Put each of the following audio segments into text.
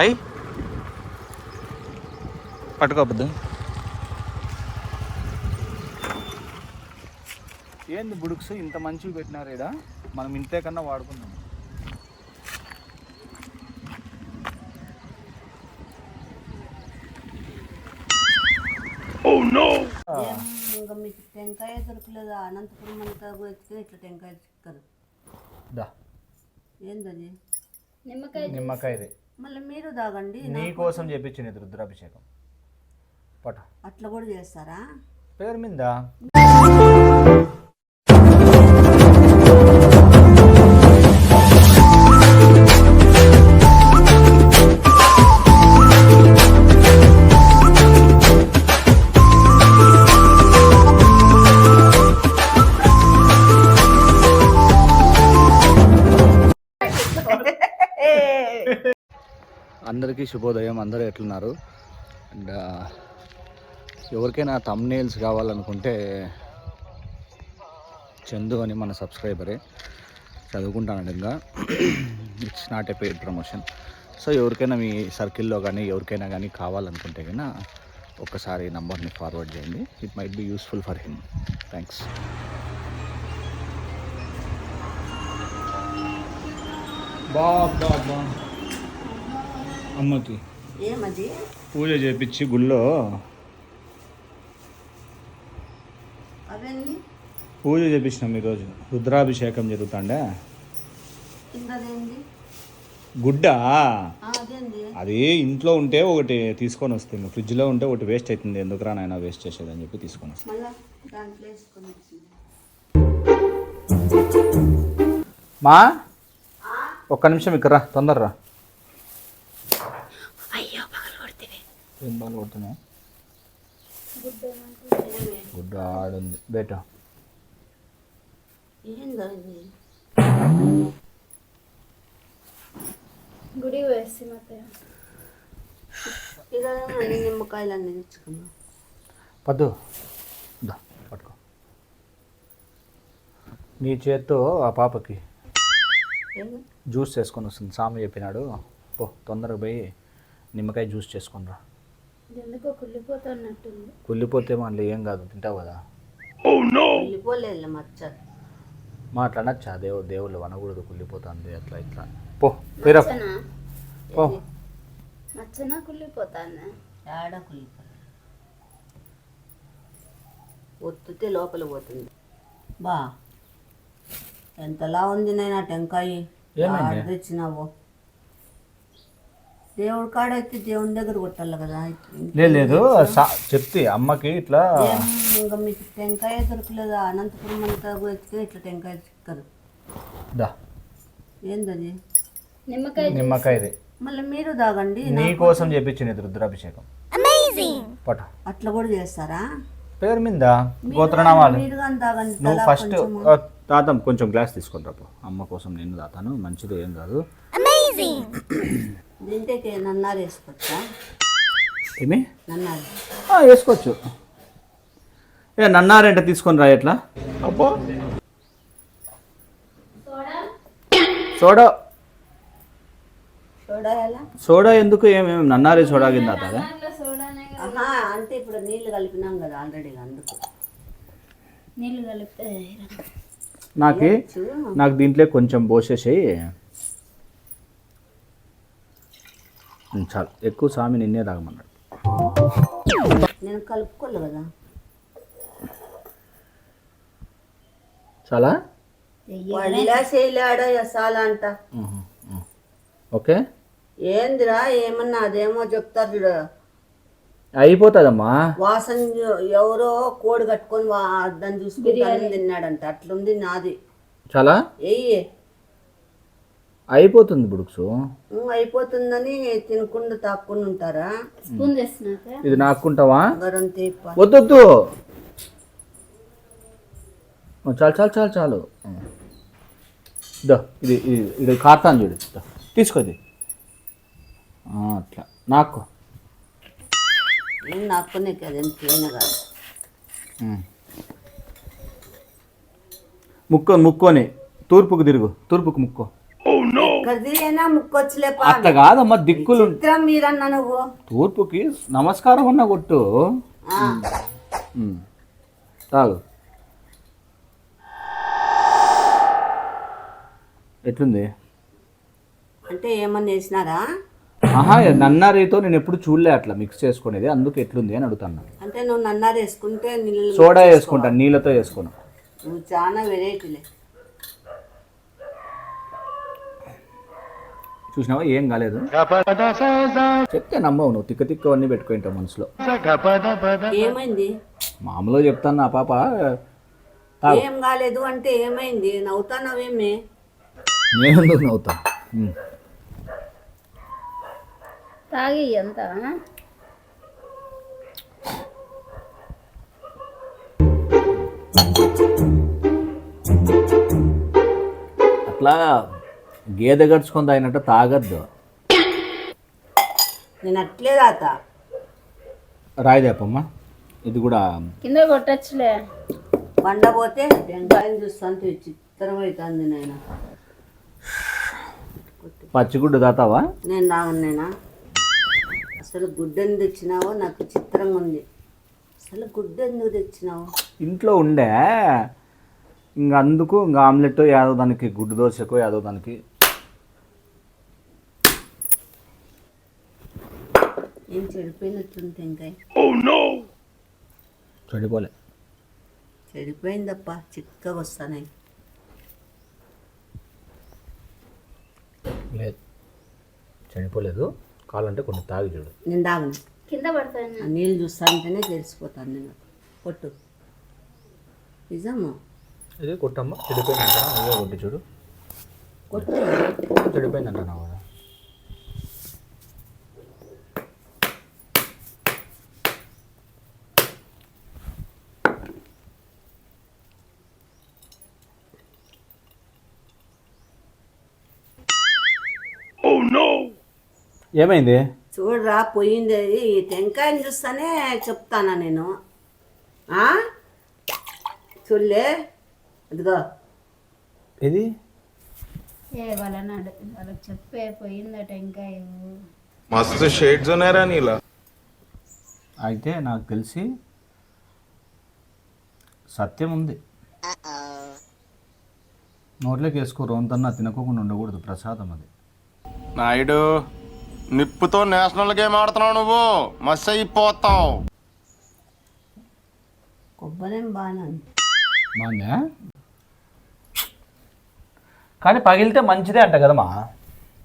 అయ్యి పట్టుకోవద్దు ఏంది బుడుక్స్? ఇంత మంచివి పెట్టినారు ఈడ. మనం ఇంతే కన్నా వాడుకుందాం. ఇంకా మీకు టెంకాయ దొరకలేదు? అనంతపురం అంతా ఇట్లా టెంకాయ చిక్కరు దా. ఏందది? నిమ్మకాయది. మళ్ళీ మీరు తాగండి నీ కోసం చేపించినది రుద్రాభిషేకం. పట అట్లా కూడా చేస్తారా? పేరు మీద? అందరికీ శుభోదయం. అందరూ ఎట్లున్నారు? అండ్ ఎవరికైనా తమ్నేల్స్ కావాలనుకుంటే చందు అని మన సబ్స్క్రైబరే చదువుకుంటాను ఇంకా. It's not a paid promotion so ఎవరికైనా మీ సర్కిల్లో కానీ ఎవరికైనా కానీ కావాలనుకుంటే కన్నా ఒక్కసారి నంబర్ని ఫార్వర్డ్ చేయండి. It might be useful for him thanks బాబా. అమ్మకి ఏమది? పూజ చేపించి గుళ్ళో అవన్నీ పూజ చేపించినాం ఈరోజు. రుద్రాభిషేకం జరుగుతాండే. గుడ్డ? అది ఇంట్లో ఉంటే ఒకటి తీసుకొని వస్తుంది. ఫ్రిడ్జ్లో ఉంటే ఒకటి వేస్ట్ అవుతుంది. ఎందుకురా నాయన వేస్ట్ చేసేదని చెప్పి తీసుకొని వస్తుంది. మా? ఒక్క నిమిషం ఇక్కడ రా తొందర రా ఏం బాగా కొడుతున్నావు? గుడ్డ ఆడుంది. బేట ఏంది గుడి వేసి నిమ్మకాయలు అన్నీ తెచ్చుకున్నాం. పద్దు. పట్టుకో. నీ చేత్తో ఆ పాపకి? జ్యూస్ చేసుకొని వస్తుంది. సామి చెప్పినాడు పో తొందరగా పోయి నిమ్మకాయ జ్యూస్ చేసుకొని రా. ఎందుకో కుళ్ళిపోతున్నట్టుంది. కుళ్ళిపోతే మళ్ళీ ఏం కాదు తింటావు కదా? వెళ్ళిపోలేదు మచ్చ. మాట్లాడచ్చా? దేవు దేవుళ్ళు అనకూడదు కుళ్ళిపోతుంది అట్లా ఇట్లా. పో పో. కుళ్ళిపోతాను ఒత్తితే లోపల పోతుంది. బా ఎంతలా ఉంది నైనా టెంకాయ? ఏమైంది? తెచ్చినావు? దేవుడి కాడైతే దేవుని దగ్గర కొట్టాలి కదా. లేదు లేదు సా- చెప్తే అమ్మకి ఇట్లా ఇంకా మీకు టెంకాయ దొరకలేదు? అనంతపురం అంతా వెతికితే ఇట్లా టెంకాయ చిక్కరు. దా. ఏందది? నిమ్మకాయ నిమ్మకాయది. మళ్ళీ మీరు తాగండి నీ కోసం చేపించినది రుద్రాభిషేకం. పట అట్లా కూడా చేస్తారా? పేరు మీద గోత్రనామాలు. మీరు కానీ తాగండి నువ్వు ఫస్ట్. తాతం కొంచెం గ్లాస్ తీసుకొని రాపు అమ్మ కోసం నేను తాతాను మంచిది ఏం కాదు. దీంట్లోకి నన్నారు వేసుకోవచ్చా? ఏమి? నన్నారు. ఆ, వేసుకోవచ్చు. ఏ నన్నారంటే తీసుకొని రా ఎట్లా? అబ్బో. సోడా? సోడా. ఎందుకు? ఏమేమి నన్నారే సోడా కింద ఆహా అంటే ఇప్పుడు నీళ్ళు కలిపినాం కదా ఆల్రెడీ అందుకు. నీళ్ళు కలిపితే నాకు నాకు దీంట్లో కొంచెం పోసేసేయి. చాలు. ఎక్కువ స్వామి నిన్నే తాగమన్నాడు. నేను కలుపుకోలే కదా. చాలా? అంట. ఓకే? ఏందిరా ఏమన్నా అదేమో చెప్తారు చూడు. అయిపోతుందమ్మా. వాసన ఎవరో కోడి కట్టుకొని దాన్ని చూసుకుంటాను తిన్నాడంట. అట్లుంది నాది. చాలా? ఎయ్యి అయిపోతుంది బుడుక్సు. అయిపోతుందని తినకుండా తాక్కుండా ఉంటారా? స్పూన్ చేస్తున్నాక ఇది నాకుంటావా తీప. వద్దొద్దు. ఓ, చాలు చాలు చాలు చాలు. దో ఇది ఇది ఇది కార్తాను చూడు. దో, తీసుకో ఇది. ఆ, అట్లా. నాకు నాకునే కదా ఎంతైనా కాదు. ముక్కో ముక్కోని. తూర్పుకు తిరుగు. తూర్పుకు ముక్కో. పా అట్లా కాదమ్మా దిక్కులు. తూర్పుకి నమస్కారం అన్న కొట్టు. తాగు. ఎట్లుంది? అంటే ఏమన్నా వేసినారా ఆహా నన్నారితో నేను ఎప్పుడు చూడలే అట్లా మిక్స్ చేసుకునేది. అందుకు ఎట్లుంది అని అడుగుతాను అంటే నువ్వు నన్నారు వేసుకుంటే నీళ్ళు సోడా వేసుకుంటాను నీళ్ళతో వేసుకోను. నువ్వు చాలా వెరైటీలే చూసినావా? ఏం కాలేదు. చెప్తే నమ్మవు నువ్వు. తిక్క తిక్క అన్నీ పెట్టుకుంటావు మనసులో. ఏమైంది? మామూలుగా చెప్తాను నా పాప. ఏం కాలేదు అంటే ఏమైంది? నవ్వుతానవేమి నేను ఎందుకు నవ్వుతా. తాగి అంతా అట్లా గేదె గడుచుకొని తాగినట్టు తాగద్దు. నేను అట్లే రాత రాయిదేపమ్మా ఇది కూడా కింద కొట్టచ్చులే. పండపోతే టెంకాయని చూస్తుంటే చిత్రం అవుతుంది నాయన. పచ్చిగుడ్డు తాతావా? నేను రాగున్నాయినా అసలు గుడ్డ ఎందుకు తెచ్చినావో నాకు చిత్రంగా ఉంది. అసలు గుడ్డ ఎందుకు తెచ్చినావు? ఇంట్లో ఉండే. ఇంక అందుకు ఇంకా ఆమ్లెట్ యాదో దానికి గుడ్డు దోశకు యాదో దానికి ఏం చెడిపోయినట్టుంది టెంకాయ చెడిపోలే. చెడిపోయిందప్ప చిక్కగా వస్తానాయి లేదు. చెడిపోలేదు. కావాలంటే కొన్ని తాగి చూడు. నేను తాగను. కింద పడతాను. నీళ్ళు చూస్తా అంటేనే తెలిసిపోతాను నేను. కొట్టు. నిజము? ఇది కొట్టమ్మా. చెడిపోయిందంట నువ్వే కొట్టి చూడు. కొట్టు. చెడిపోయిందంట నా కూడా ఏమైంది? చూడరా పోయింది. అది ఈ టెంకాయని చూస్తానే చెప్తానా నేను. చూడలే. అదిగో. ఇది ఏ వాళ్ళని వాళ్ళకి చెప్పే పోయిందా టెంకాయ? మస్తు షేడ్స్ ఉన్నారా నీలా. అయితే నాకు తెలిసి సత్యం ఉంది. నోట్లోకి వేసుకో రోంతన్నా తినకోకుండా ఉండకూడదు. ప్రసాదం అది. నాయుడు నిప్పుతో నేషనల్ గేమ్ ఆడుతున్నావు నువ్వు. మస్ అయిపోతావు. కొబ్బరేం కానీ పగిలితే మంచిదే అంట కదమ్మా.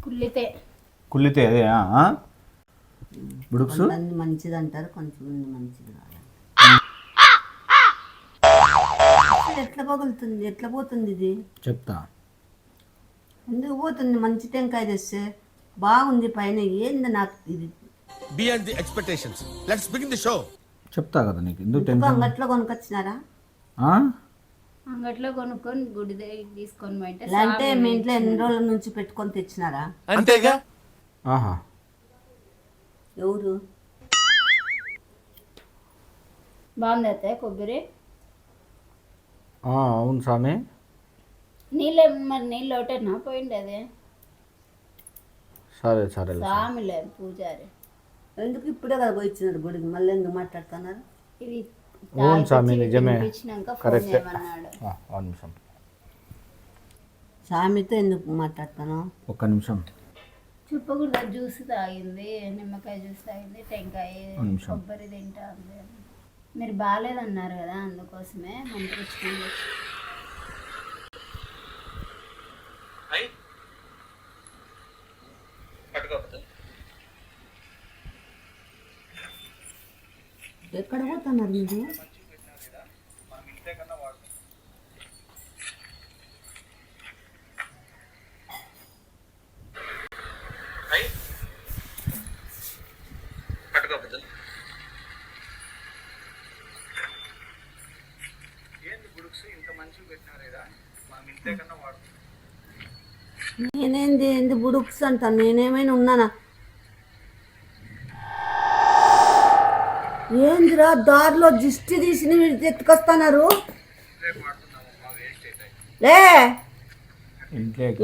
కుళ్ళితే. కుళ్ళితే అదే? బుడుక్సు? మంచిది అంటారు కొంతమంది మంచిది ఎట్లా పగులుతుంది ఎట్లా పోతుంది ఇది? చెప్తా. ఎందుకు పోతుంది మంచి టెంకాయ తెస్తే? బాగుంది పైన ఏంది నాకు ఇది? Beyond the expectations. Let's begin the show. చెప్తా కదా నీకు ఎందుకు ఇంకో టెన్షన్? అంగట్లో కొనుకొచ్చినారా ఆ? అంగట్లో కొనుక్కొని గుడి దగ్గరికి తీసుకొని పోయింటే అంటే మీ ఇంట్లో ఎన్ని రోజుల నుంచి పెట్టుకొని తెచ్చినారా? అంతేగా? ఆహా. ఎవరు? బాగుంది అయితే కొబ్బరి. ఆ, అవును స్వామి. నీళ్ళే మరి నీళ్ళు ఒకటేనా? పోయింది అదే. సరే సరే సామిలే పూజారి. ఎందుకు ఇప్పుడే కదా పోయి ఇచ్చినారు గుడికి? మళ్ళీ ఎందుకు మాట్లాడుతున్నారు? ఇవి అవును స్వామి నిజమే. కరెక్టే చేయమన్నాడు. ఆ, ఒక నిమిషం. స్వామితో ఎందుకు మాట్లాడుతాను ఒక్క నిమిషం. చెప్పకూడదు జ్యూస్ తాగింది నిమ్మకాయ జ్యూస్ తాగింది టెంకాయ. కొబ్బరి తింటా ఉంది. మీరు బాగాలేదన్నారు కదా అందుకోసమే మంత్రించుకుంది ఎక్కడ పోతున్నారు మీరు? నేనేంది ఏంది బుడుక్స్ అంటాను నేనేమైనా ఉన్నానా? ఏందిరా దారిలో దిష్టి తీసి ఎత్తుకొస్తున్నారు? లే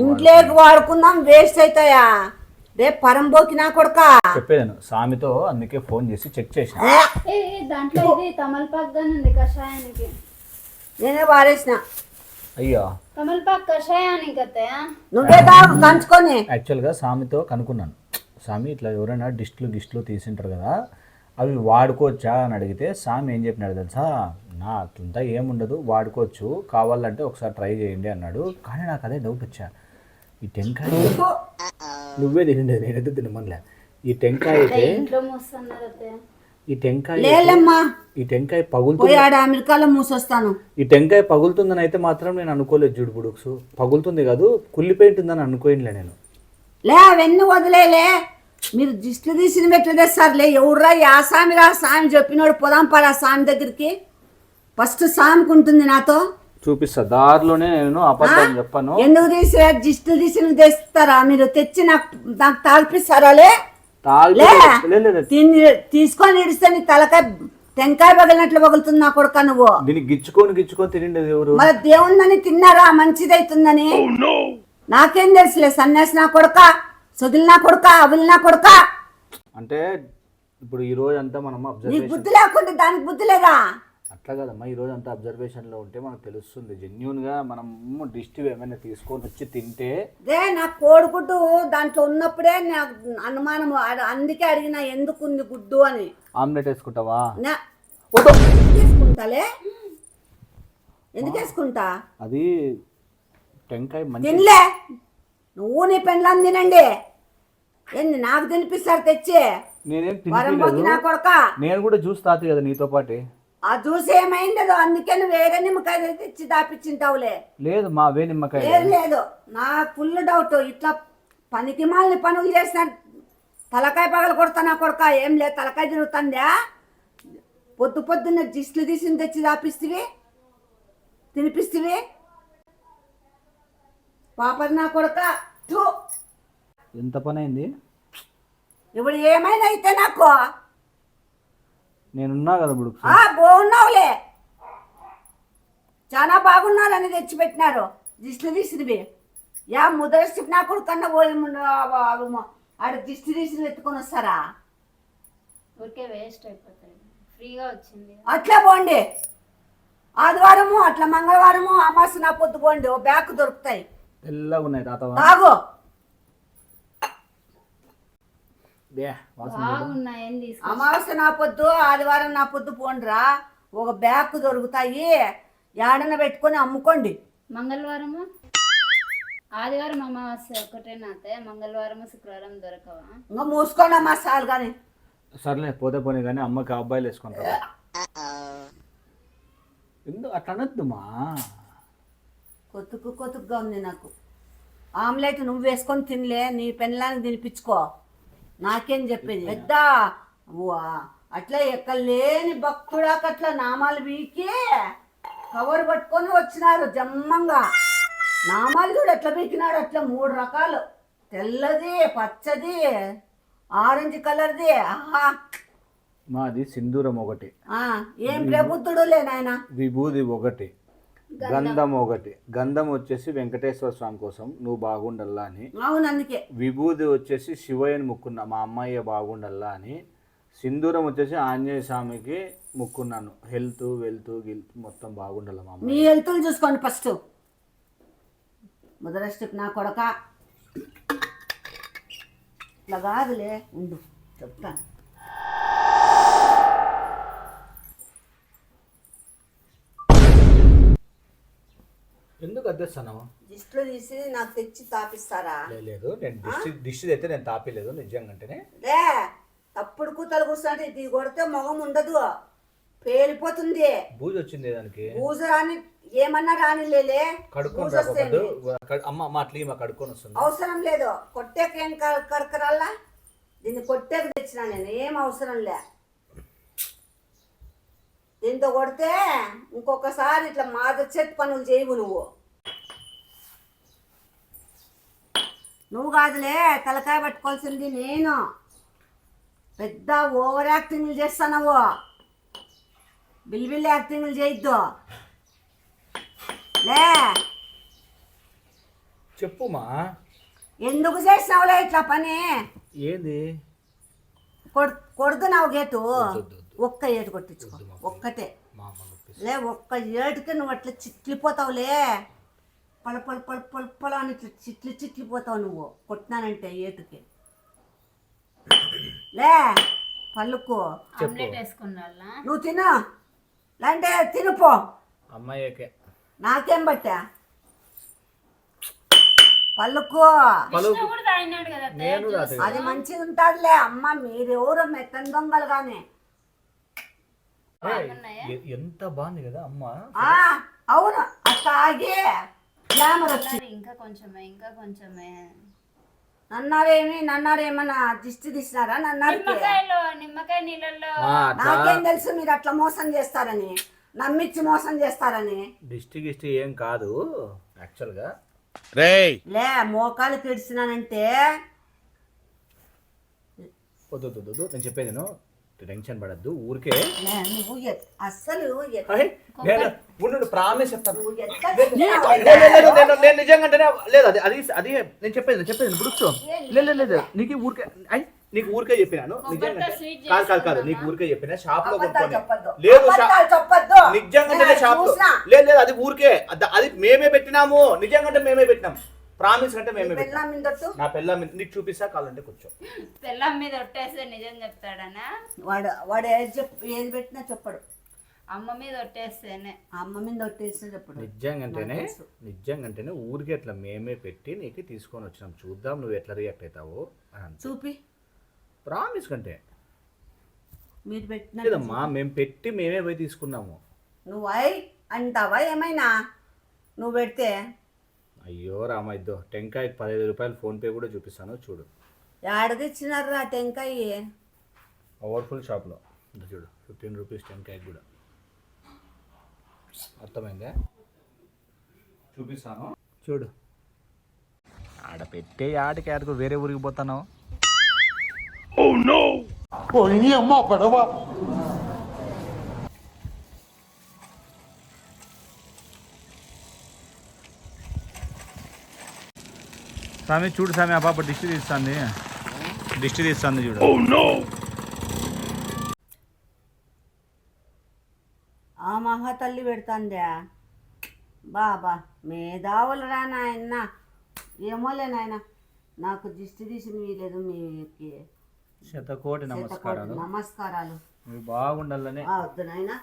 ఇంట్లోకి వాడుకుందాం వేస్ట్ అవుతాయా? రేపు పరంబోకి నా కొడుక. చెప్పేదాను స్వామితో అందుకే ఫోన్ చేసి చెక్ చేసిన. దాంట్లో ఇది తమలపాకు గాని ఉంది కషాయానికి. నేనే వారేసిన అయ్యో. తమలపాకు కషాయానికి అత్తయ్య. నువ్వే తాగు కంచుకొని యాక్చువల్గా స్వామితో కనుక్కున్నాను. స్వామి ఇట్లా ఎవరైనా డిస్టులు గిస్టులు తీసింటారు కదా. అవి వాడుకోవచ్చా అని అడిగితే స్వామి ఏం చెప్పినాడు తెలుసా? నా అట్లంతా ఏముండదు వాడుకోవచ్చు కావాలంటే ఒకసారి ట్రై చేయండి అన్నాడు. కానీ నాకు అదే డౌట్ వచ్చా. ఈ టెంకాయ నువ్వే తినండి నేనైతే తినమనిలే. ఈ టెంకాయ అయితే ఈ టెంకాయ ఈ టెంకాయ పగులుతుంది. అమెరికాలో మూసొస్తాను. ఈ టెంకాయ పగులుతుందని అయితే మాత్రం నేను అనుకోలేదు చూడు బుడుక్సు. పగులుతుంది కాదు కుళ్ళిపోయింటుందని అనుకోయినలే నేను. లే అవన్నీ వదిలేలే. మీరు దిష్టి తీసిన మెట్లు తెస్తారులే ఎవరురా ఆ సామి రా సామి చెప్పినోడు పోదాం పరా సామి దగ్గరికి. ఫస్ట్ సామికి ఉంటుంది నాతో. చూపిస్తా దారిలోనే నేను అబద్ధం చెప్పాను. ఎందుకు తీసిరా దిష్టి తీసిన తెస్తారా? మీరు తెచ్చి నాకు నాకు తాగిపిస్తారా లే. తిని తీసుకొని ఇడిస్తే నీ తలకాయ టెంకాయ పగిలినట్లు పగులుతుంది నా కొడుక నువ్వు? దీన్ని గిచ్చుకొని గిచ్చుకొని తినిండేది ఎవరు? మరి దేవుందని తిన్నారా? మంచిదైతుందని? నాకేం తెలుసులే సన్యాసి నా కొడుక. సొదిలి నా కొడుక అవిలి నా కొడుక. అంటే ఇప్పుడు ఈ రోజు అంతా మనం నీకు అబ్జర్వేషన్ బుద్ధి లేకుండా దానికి బుద్ధి లేదా? అట్లా కదమ్మా ఈ రోజు అంతా అబ్జర్వేషన్లో ఉంటే మనకు తెలుస్తుంది. జెన్యున్గా మనం డిస్టివ్ ఏమైనా తీసుకొని వచ్చి తింటే దే నా కోడిగుడ్డు దాంట్లో ఉన్నప్పుడే నాకు అనుమానం అడ- అందుకే అడిగిన ఎందుకు ఉంది గుడ్డు అని. ఆమ్లెట్ వేసుకుంటావా? నా ఎందుకు వేసుకుంటాలే ఎందుకు వేసుకుంటా? అది టెంకాయ మంచి తినలే. నువ్వు నీ పెండ్లం తినండి. ఏంది నాకు తినిపిస్తారు తెచ్చి? నేనేం నా కొడక? నేను కూడా జ్యూస్ తాత కదా నీతో పాటే. ఆ జ్యూస్ ఏమైందో అందుకే నువ్వు వేరే నిమ్మకాయ తెచ్చి దాపిచ్చింటావులే లేదు మా వే నిమ్మకాయ లేదు లేదు. నా ఫుల్ డౌట్. ఇట్లా పనికి మాలిన పనులు చేసిన తలకాయ పగలు కొడతానా కొడక. ఏం లేదు తలకాయ తిరుగుతుందా? పొద్దు పొద్దున్న జిస్టులు తీసి తెచ్చి దాపిstiవి తినిపిstiవి పాపది నా కొడక. థూ. ఎంత పని అయింది ఇప్పుడు ఏమైనా అయితే నాకు. నేనున్నా కదా ఇప్పుడు ఆ బాగున్నావులే. చాలా బాగున్నారని తెచ్చిపెట్టినారు. దిష్టి తీసినవి యా ముదరసి నా కొడుకన్నా పోయి ఆడ దిష్టి తీసి ఎత్తుకొని వస్తారా? ఊరికే వేస్ట్ అయిపోతాయి. ఫ్రీగా వచ్చింది. అట్లా పోండి. ఆదివారము అట్లా మంగళవారము అమాస నా పొద్దు పోండి. ఓ బ్యాగ్ దొరుకుతాయి. తెల్లగా ఉన్నాయి తాగు బే వాసన బాగున్నాయి ఏం తీసుకు అమావాస్య నా పొద్దు ఆదివారం నా పొద్దు పోండిరా. ఒక బ్యాగ్ దొరుకుతాయి. ఏడన పెట్టుకొని అమ్ముకోండి. మంగళవారము? ఆదివారం అమావాస్య ఒకటేనా అత్తయ్య మంగళవారం శుక్రవారం దొరకవా? ఇంకా మూసుకోండి అమ్మా సార్ కానీ సర్లే పోతే పోనీ కానీ అమ్మకి అబ్బాయిలు వేసుకుంటారు. ఎందుకు అట్లా అనొద్దు మా కొతుకు కొతుకుగా ఉంది నాకు. ఆమ్లెట్ నువ్వు వేసుకొని తినలే నీ పెళ్ళానికి తినిపించుకో. నాకేం చెప్పేది? పెద్ద! అట్లా ఎక్కడ లేని భక్తుడాక అట్లా నామాలు వీకి కవర్ పట్టుకొని వచ్చినారు జమ్మంగా. నామాలు చూడు ఎట్లా పీకినాడు? అట్లా మూడు రకాలు. తెల్లది పచ్చది ఆరెంజ్ కలర్ది ఆహా! మాది సింధూరం ఒకటి. ఆ, ఏం ప్రబుద్ధుడు లే నాయనా? విభూది ఒకటి. గంధం ఒకటి. గంధం వచ్చేసి వెంకటేశ్వర స్వామి కోసం నువ్వు బాగుండల్లా అని. అవును అందుకే. విభూది వచ్చేసి శివయ్యని ముక్కున్నా మా అమ్మాయి బాగుండల్లా అని. సింధూరం వచ్చేసి ఆంజనేయ స్వామికి ముక్కున్నాను. హెల్త్ వెల్త్ గిల్త్ మొత్తం బాగుండాలి మా మీ అమ్మాయి హెల్త్లు చూసుకోండి ఫస్ట్. మొదలస్టిక్ నా కొడక. కాదులే ఉండు చెప్తాను. ఎందుకు అద్దెస్తాను దిష్టిలో తీసి నాకు తెచ్చి తాపిస్తారా? లేదు నేను దిష్టి దిష్టి అయితే నేను తాపలేదు నిజంగా అంటేనే లే తప్పుడు కూతలు కూర్చుంటే ఇది కొడితే మొగం ఉండదు. పేలిపోతుంది. బూజు వచ్చింది దానికి. బూజు రాని ఏమన్నా రాని లేలే కడుక్కొని అమ్మ అమ్మ అట్లా మా కడుక్కొని వస్తుంది. అవసరం లేదు. కొట్టేకేం కరకరాలా దీన్ని కొట్టేకి తెచ్చినా నేను. ఏం అవసరం లే. దీంతో కొడితే ఇంకొకసారి ఇట్లా మాదచ్చేట్ పనులు చేయవు నువ్వు. నువ్వు కాదులే తలకాయ పట్టుకోవాల్సింది నేను. పెద్ద ఓవర్ యాక్టింగ్లు చేస్తున్నావు బిల్బిల్ యాక్టింగ్లు చేయొద్దు. లే. చెప్పుమా ఎందుకు చేసినావులే ఇట్లా పని? ఏంది? కొడు కొడుతున్నావు గేటు. ఒక్క ఏటు కొట్టించుకో. ఒక్కటే. లే ఒక్క ఏటుకి నువ్వు అట్లా చిట్లిపోతావులే. పల పల పల పల పల అని చిట్లి చిట్లిపోతావు నువ్వు. కొట్టినానంటే ఏటుకి లే పలుకు ఆమ్లెట్ వేసుకున్నా నువ్వు తిను. లేదంటే తినుపో అమ్మాయికే. నాకేం బట్టా? పలుకు కృష్ణ కూడా తాగినాడు కదా నేను రాత్రి అది మంచిగా ఉంటాడులే అమ్మ మీరెవరో మెత్తని దొంగలు కానీ. ఎంత బాగుంది కదా అమ్మ. ఆ, అవును అట్ట ఆగి గ్లామర్ వచ్చి. మరి ఇంకా కొంచెమే ఇంకా కొంచెమే. నన్నారేమి నన్నారేమన్నా దిష్టి తీసినారా? నన్నారికి? నిమ్మకాయలో నిమ్మకాయ నీళ్ళల్లో. నాకేం తెలుసు మీరు అట్లా మోసం చేస్తారని. నమ్మిచ్చి మోసం చేస్తారని. డిస్టిక్ గిస్టిక్ ఏం కాదు యాక్చువల్గా. రేయ్! లే మోకాలు తెడిచినానంటే వద్దు వద్దు, నేను చెప్పేది నేను టెన్షన్ పడద్దు ఊరికే లే నువ్వు ఎ- అస్సలు ఎ- అహే, నేను ఉండు ప్రామిస్ చెప్తాను నేను నిజంగా లేదు అది అది అది నేను చెప్పేది చెప్పేది కూర్చో. లేదు లేదు నీకు ఊరికే నీకు ఊరికే చెప్పినాను నిజంగా కాదు కాదు కాదు నీకు ఊరికే చెప్పినా షాప్లో కొనుక్కొని. లేదు. నిజంగా షాప్లో. లేదు లేదు అది ఊరికే అద- మేమే పెట్టినాము నిజంగా మేమే పెట్టినాం ప్రామిస్ అంటే మేమే పెళ్ళాం మీదట్టు నా పిల్ల నీకు చూపిస్తా కావాలంటే కూర్చో. పెళ్ళం మీద ఒట్టేస్తే నిజం చెప్తాడనా? వాడు వాడు ఏది చెప్ ఏది పెట్టినా చెప్పడు. అమ్మ మీద ఒట్టేస్తేనే. అమ్మ మీద ఒట్టేస్తే చెప్పడు. తెలుసు. నిజంగంటేనే ఊరికి అట్లా మేమే పెట్టి నీకు తీసుకొని వచ్చినాం. చూద్దాం నువ్వు ఎట్లా రియాక్ట్ అవుతావు చూపి. ప్రామిస్ కంటే. మీరు పెట్టిన మేము పెట్టి మేమే పోయి తీసుకున్నాము. నువ్వు అంటావా ఏమైనా? నువ్వు పెడితే అయ్యో రామ ఇద్దో టెంకాయకి పదిహేను రూపాయలు ఫోన్పే కూడా చూపిస్తాను చూడు. ఏడది ఇచ్చినారా టెంకాయ? ఓవర్ఫుల్ షాప్లో. ఇదో చూడు ఫిఫ్టీన్ రూపీస్ టెంకాయకి కూడా. అర్థమైందా? చూపిస్తాను. చూడు. ఆడ పెట్టే ఆటకి ఆటకు వేరే ఊరికి పోతాను స్వామి చూడు స్వామి ఆ పాప దిష్టి తీస్తుంది. దిష్టి తీస్తుంది చూడు. ఆ మహా తల్లి పెడుతుందా. బాబా మేధావులు రా నాయన. ఏమోలే నాయన. నాకు దిష్టి తీసిన వీలేదు మీకు శతకోటి నమస్కారాలు. నమస్కారాలు. మీరు బాగుండాలని. ఆ, వద్దు నాయన.